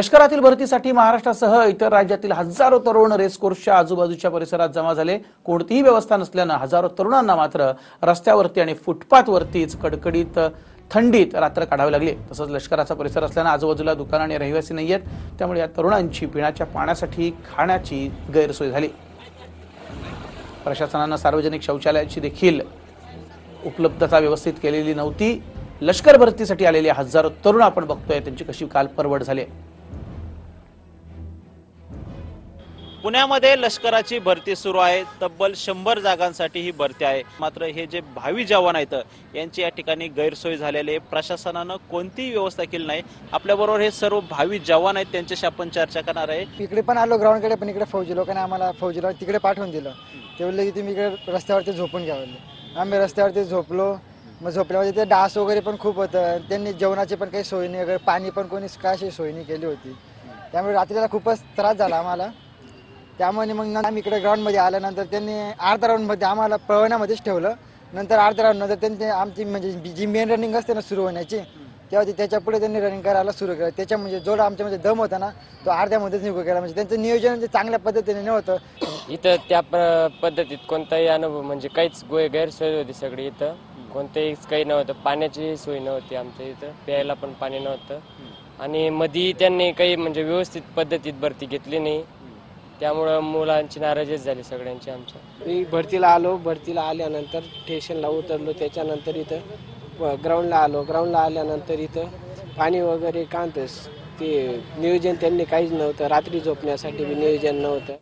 लष्करातील भरतीसाठी महाराष्ट्रासह इतर राज्यातील हजारो तरुण रेसकोर्सच्या आजूबाजूच्या परिसरात जमा झाले. कोणतीही व्यवस्था नसल्यानं हजारो तरुणांना मात्र रस्त्यावरती आणि फुटपाथवरतीच कडकडीत थंडीत रात्र काढावी लागली. तसंच लष्कराचा परिसर असल्यानं आजूबाजूला दुकान आणि रहिवासी नाही आहेत त्यामुळे या तरुणांची पिण्याच्या पाण्यासाठी खाण्याची गैरसोय झाली. प्रशासनानं सार्वजनिक शौचालयाची देखील उपलब्धता व्यवस्थित केलेली नव्हती. लष्कर भरतीसाठी आलेले हजारो तरुण आपण बघतोय. त्यांची कशी काल परवड झाली पुण्यामध्ये लष्कराची भरती सुरू आहे. तब्बल शंभर जागांसाठी ही भरती आहे. मात्र हे जे भावी जवान आहेत यांची या ठिकाणी गैरसोय झालेली आहे. प्रशासनानं कोणतीही व्यवस्था केली नाही. आपल्याबरोबर हे सर्व भावी जवान आहेत त्यांच्याशी आपण चर्चा करणार आहे. इकडे पण आलो ग्राउंडकडे पण इकडे फौजी लोकांनी आम्हाला फौजीला तिकडे पाठवून दिलं. ते बोलले की तुम्ही इकडे रस्त्यावरती झोपून घ्या आम्ही रस्त्यावरती झोपलो. मग झोपल्यामध्ये म्हणजे ते डास वगैरे पण खूप होतं. त्यांनी जेवणाची पण काही सोय नाही वगैरे पाणी पण कोणी काय अशी सोय नाही केली होती. त्यामुळे रात्रीला खूपच त्रास झाला आम्हाला. त्यामुळे मग आम्ही इकडे ग्राउंडमध्ये आल्यानंतर त्यांनी अर्धा राऊंडमध्ये आम्हाला पळवण्यामध्येच ठेवलं. नंतर अर्ध्या राऊंडनंतर त्यांनी आमची म्हणजे जी मेन रनिंग असते ना सुरू होण्याची तेव्हा ते त्याच्या पुढे त्यांनी रनिंग करायला सुरू केलं. त्याच्या म्हणजे जोड आमच्या म्हणजे दम होता ना तो अर्ध्यामध्येच निघू केला म्हणजे त्यांचं नियोजन म्हणजे चांगल्या पद्धतीने नव्हतं. इथं त्या प पद्धतीत कोणताही अनुभव म्हणजे काहीच गोय गैरसोय होती सगळी इथं. कोणतंही काही नव्हतं. पाण्याची सोय नव्हती आमच्या इथं. प्यायला पण पाणी नव्हतं. आणि मधी त्यांनी काही म्हणजे व्यवस्थित पद्धतीत भरती घेतली नाही. त्यामुळं मुलांची नाराजीच झाली सगळ्यांची आमच्या. मी भरतीला आलो भरतीला आल्यानंतर स्टेशनला उतरलो त्याच्यानंतर इथं ग्राउंडला आलो. ग्राउंडला आल्यानंतर इथं पाणी वगैरे कांतच ते नियोजन त्यांनी काहीच नव्हतं. रात्री झोपण्यासाठी बी नियोजन नव्हतं.